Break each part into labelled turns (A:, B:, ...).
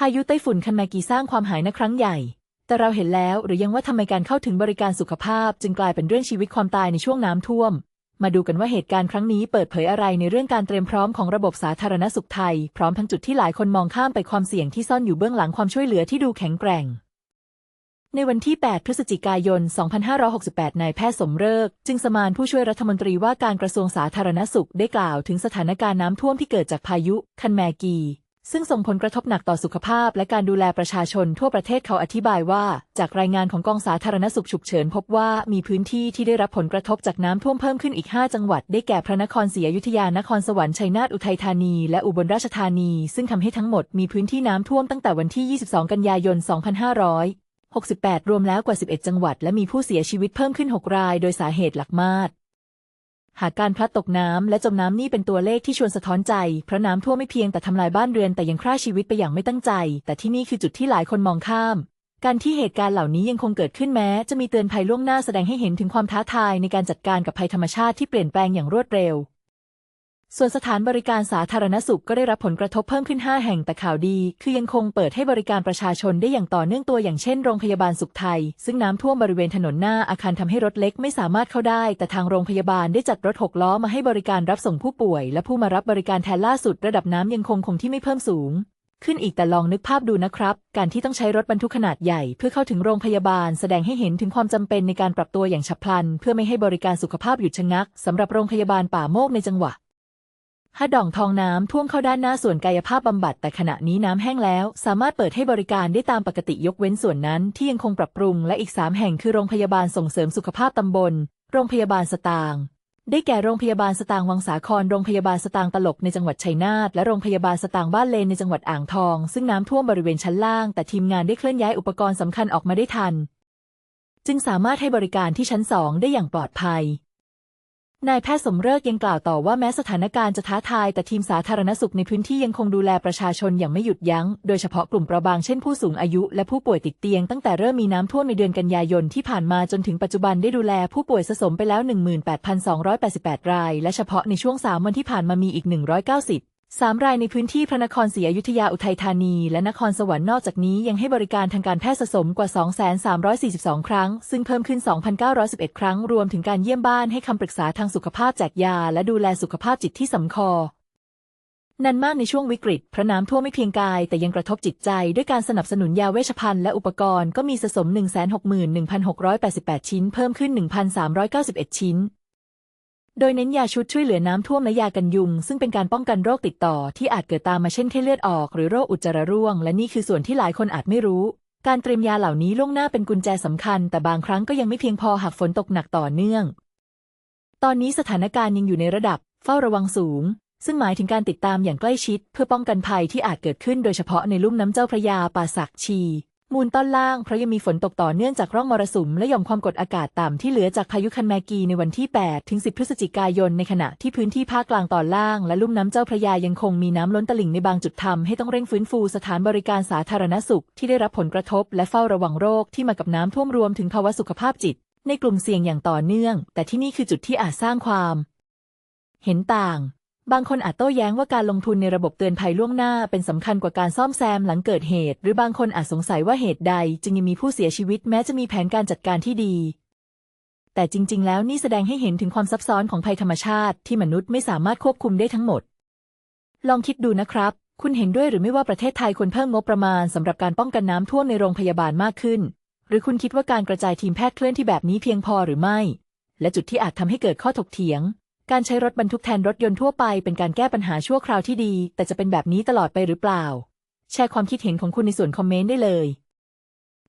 A: พายุไต้ฝุ่นคันมากีสร้างความหายนะครั้งใหญ่ แต่เราเห็นแล้วหรือยังว่าทำไมการเข้าถึงบริการสุขภาพ จึงกลายเป็นเรื่องชีวิตความตายในช่วงน้ำท่วม มาดูกันว่าเหตุการณ์ครั้งนี้เปิดเผยอะไรในเรื่องการเตรียมพร้อมของระบบสาธารณสุขไทย พร้อมทั้งจุดที่หลายคนมองข้ามไปความเสี่ยงที่ซ่อนอยู่เบื้องหลังความช่วยเหลือที่ดูแข็งแกร่ง ในวันที่ 8 พฤศจิกายน 2568 นายแพทย์สมเริกจึงสมานผู้ช่วยรัฐมนตรีว่าการกระทรวงสาธารณสุขได้กล่าวถึงสถานการณ์น้ำท่วมที่เกิดจากพายุคันแมกี ซึ่งส่งผลกระทบหนักต่อสุขภาพและการดูแลประชาชนทั่วประเทศเขาอธิบายว่า จากรายงานของกองสาธารณสุขฉุกเฉินพบว่ามีพื้นที่ที่ได้รับผลกระทบจากน้ำท่วมเพิ่มขึ้นอีก 5 จังหวัด ได้แก่พระนครศรีอยุธยานครสวรรค์ชัยนาทอุทัยธานี และอุบลราชธานี ซึ่งทำให้ทั้งหมดมีพื้นที่น้ำท่วมตั้งแต่วันที่ 22 กันยายน 2568 รวมแล้วกว่า 11 จังหวัด และมีผู้เสียชีวิตเพิ่มขึ้น 6 ราย โดยสาเหตุหลักมาด หากการพลัดตกน้ำและจมน้ำนี่เป็นตัวเลขที่ชวนสะท้อนใจ เพราะน้ำท่วมไม่เพียงแต่ทำลายบ้านเรือนแต่ยังฆ่าชีวิตไปอย่างไม่ตั้งใจ แต่ที่นี่คือจุดที่หลายคนมองข้าม การที่เหตุการณ์เหล่านี้ยังคงเกิดขึ้นแม้ จะมีเตือนภัยล่วงหน้าแสดงให้เห็นถึงความท้าทายในการจัดการกับภัยธรรมชาติที่เปลี่ยนแปลงอย่างรวดเร็ว ส่วนสถานบริการสาธารณสุขก็ได้รับผลกระทบเพิ่มขึ้น 5 แห่งแต่ข่าวดี คือยังคงเปิดให้บริการประชาชนได้อย่างต่อเนื่องตัวอย่างเช่นโรงพยาบาลสุขไทย ซึ่งน้ำท่วมบริเวณถนนหน้าอาคารทำให้รถเล็กไม่สามารถเข้าได้ แต่ทางโรงพยาบาลได้จัดรถหกล้อมาให้บริการรับส่งผู้ป่วย และผู้มารับบริการแทนล่าสุดระดับน้ำยังคงคงที่ไม่เพิ่มสูง ขึ้นอีกแต่ลองนึกภาพดูนะครับ การที่ต้องใช้รถบรรทุกขนาดใหญ่เพื่อเข้าถึงโรงพยาบาล แสดงให้เห็นถึงความจำเป็นในการปรับตัวอย่างฉับพลัน เพื่อไม่ให้บริการสุขภาพหยุดชะงักสำหรับโรงพยาบาลป่าโมกในจังหวัด ฮะด่องทองน้ำท่วมเข้าด้านหน้าส่วนกายภาพบำบัดแต่ขณะนี้น้ำแห้งแล้ว สามารถเปิดให้บริการได้ตามปกติยกเว้นส่วนนั้นที่ยังคงปรับปรุงและอีก 3 แห่งคือโรงพยาบาลส่งเสริมสุขภาพตำบล โรงพยาบาลสตางได้แก่โรงพยาบาลสตางวังสาคร โรงพยาบาลสตางตลกในจังหวัดชัยนาท และโรงพยาบาลสตางบ้านเลนในจังหวัดอ่างทอง ซึ่งน้ำท่วมบริเวณชั้นล่าง แต่ทีมงานได้เคลื่อนย้ายอุปกรณ์สำคัญออกมาได้ทัน จึงสามารถให้บริการที่ชั้นสองได้อย่างปลอดภัย นายแพทย์สมเริกยังกล่าวต่อว่าแม้สถานการณ์จะท้าทาย แต่ทีมสาธารณสุขในพื้นที่ยังคงดูแลประชาชนอย่างไม่หยุดยัง้ง โดยเฉพาะกลุ่มเปราะบางเช่นผู้สูงอายุและผู้ป่วยติดเตียงตั้งแต่เริ่มมีน้ำท่วมในเดือนกันยายนที่ผ่านมาจนถึงปัจจุบันได้ดูแลผู้ป่วยสะสมไปแล้ว 18,288 ราย และเฉพาะในช่วง3วันที่ผ่านมามีอีก 190 สามรายในพื้นที่พระนครศรีอยุธยาอุทัยธานี และนครสวรรค์นอกจากนี้ยังให้บริการทางการแพทย์สะสมกว่า 2,342 ครั้ง ซึ่งเพิ่มขึ้น 2,911 ครั้ง รวมถึงการเยี่ยมบ้านให้คำปรึกษาทางสุขภาพแจกยา และดูแลสุขภาพจิตที่สำคอนันมากในช่วงวิกฤต พระน้ำท่วมไม่เพียงกาย แต่ยังกระทบจิตใจ ด้วยการสนับสนุนยาเวชภัณฑ์และอุปกรณ์ก็มีสะสม 161,688 ชิ้น เพิ่มขึ้น 1,391 ชิ้น โดยเน้นยาชุดช่วยเหลือน้ำท่วมและยากันยุง ซึ่งเป็นการป้องกันโรคติดต่อที่อาจเกิดตามมาเช่นไข้เลือดออก หรือโรคอุจจาระร่วง และนี่คือส่วนที่หลายคนอาจไม่รู้ การเตรียมยาเหล่านี้ล่วงหน้าเป็นกุญแจสำคัญ แต่บางครั้งก็ยังไม่เพียงพอหากฝนตกหนักต่อเนื่อง ตอนนี้สถานการณ์ยังอยู่ในระดับ เฝ้าระวังสูง ซึ่งหมายถึงการติดตามอย่างใกล้ชิด เพื่อป้องกันภัยที่อาจเกิดขึ้นโดยเฉพาะในลุ่มน้ำเจ้าพระยาป่าสักชี มูลต้นล่างเพราะยังมีฝนตกต่อเนื่องจากร่องมรสุมและหย่อมความกดอากาศต่ำที่เหลือจากพายุคันแมกีในวันที่ 8 ถึง 10 พฤศจิกายน ในขณะที่พื้นที่ภาคกลางตอนล่างและลุ่มน้ำเจ้าพระยายังคงมีน้ำล้นตลิ่งในบางจุดทำให้ต้องเร่งฟื้นฟูสถานบริการสาธารณสุขที่ได้รับผลกระทบและเฝ้าระวังโรคที่มากับน้ำท่วมรวมถึงภาวะสุขภาพจิต ในกลุ่มเสี่ยงอย่างต่อเนื่อง แต่ที่นี่คือจุดที่อาจสร้างความ เห็นต่าง บางคนอาจโต้แย้งว่าการลงทุนในระบบเตือนภัยล่วงหน้าเป็นสำคัญกว่าการซ่อมแซมหลังเกิดเหตุ หรือบางคนอาจสงสัยว่าเหตุใด จึงยังมีผู้เสียชีวิตแม้จะมีแผนการจัดการที่ดี แต่จริง ๆ แล้วนี่แสดงให้เห็นถึงความซับซ้อนของภัยธรรมชาติที่มนุษย์ไม่สามารถควบคุมได้ทั้งหมด ลองคิดดูนะครับ คุณเห็นด้วยหรือไม่ว่าประเทศไทยควรเพิ่มงบประมาณสำหรับการป้องกันน้ำท่วมในโรงพยาบาลมากขึ้น หรือคุณคิดว่าการกระจายทีมแพทย์เคลื่อนที่แบบนี้เพียงพอหรือไม่ และจุดที่อาจทำให้เกิดข้อถกเถียง การใช้รถบรรทุกแทนรถยนต์ทั่วไปเป็นการแก้ปัญหาชั่วคราวที่ดี แต่จะเป็นแบบนี้ตลอดไปหรือเปล่า แชร์ความคิดเห็นของคุณในส่วนคอมเมนต์ได้เลย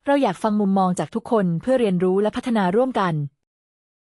A: เราอยากฟังมุมมองจากทุกคนเพื่อเรียนรู้และพัฒนาร่วมกัน